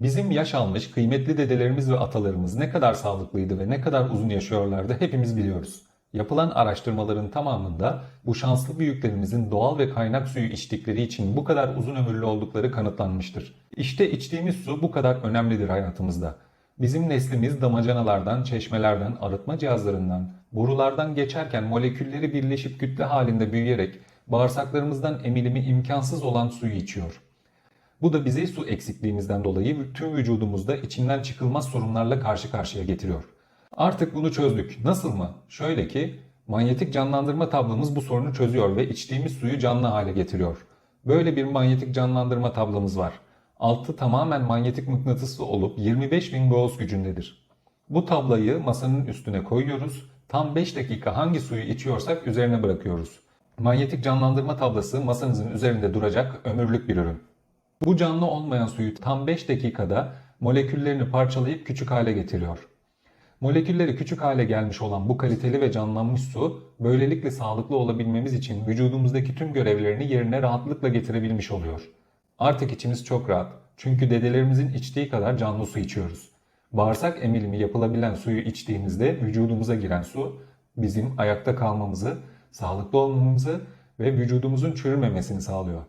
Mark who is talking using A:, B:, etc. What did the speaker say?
A: Bizim yaş almış kıymetli dedelerimiz ve atalarımız ne kadar sağlıklıydı ve ne kadar uzun yaşıyorlardı hepimiz biliyoruz. Yapılan araştırmaların tamamında bu şanslı büyüklerimizin doğal ve kaynak suyu içtikleri için bu kadar uzun ömürlü oldukları kanıtlanmıştır. İşte içtiğimiz su bu kadar önemlidir hayatımızda. Bizim neslimiz damacanalardan, çeşmelerden, arıtma cihazlarından, borulardan geçerken molekülleri birleşip kütle halinde büyüyerek bağırsaklarımızdan emilimi imkansız olan suyu içiyor. Bu da bizi su eksikliğimizden dolayı tüm vücudumuzda içinden çıkılmaz sorunlarla karşı karşıya getiriyor. Artık bunu çözdük. Nasıl mı? Şöyle ki manyetik canlandırma tablomuz bu sorunu çözüyor ve içtiğimiz suyu canlı hale getiriyor. Böyle bir manyetik canlandırma tablomuz var. Altı tamamen manyetik mıknatıslı olup 25.000 Gauss gücündedir. Bu tablayı masanın üstüne koyuyoruz. Tam 5 dakika hangi suyu içiyorsak üzerine bırakıyoruz. Manyetik canlandırma tablası masanızın üzerinde duracak ömürlük bir ürün. Bu canlı olmayan suyu tam 5 dakikada moleküllerini parçalayıp küçük hale getiriyor. Molekülleri küçük hale gelmiş olan bu kaliteli ve canlanmış su, böylelikle sağlıklı olabilmemiz için vücudumuzdaki tüm görevlerini yerine rahatlıkla getirebilmiş oluyor. Artık içimiz çok rahat. Çünkü dedelerimizin içtiği kadar canlı su içiyoruz. Bağırsak emilimi yapılabilen suyu içtiğimizde vücudumuza giren su bizim ayakta kalmamızı, sağlıklı olmamızı ve vücudumuzun çürümemesini sağlıyor.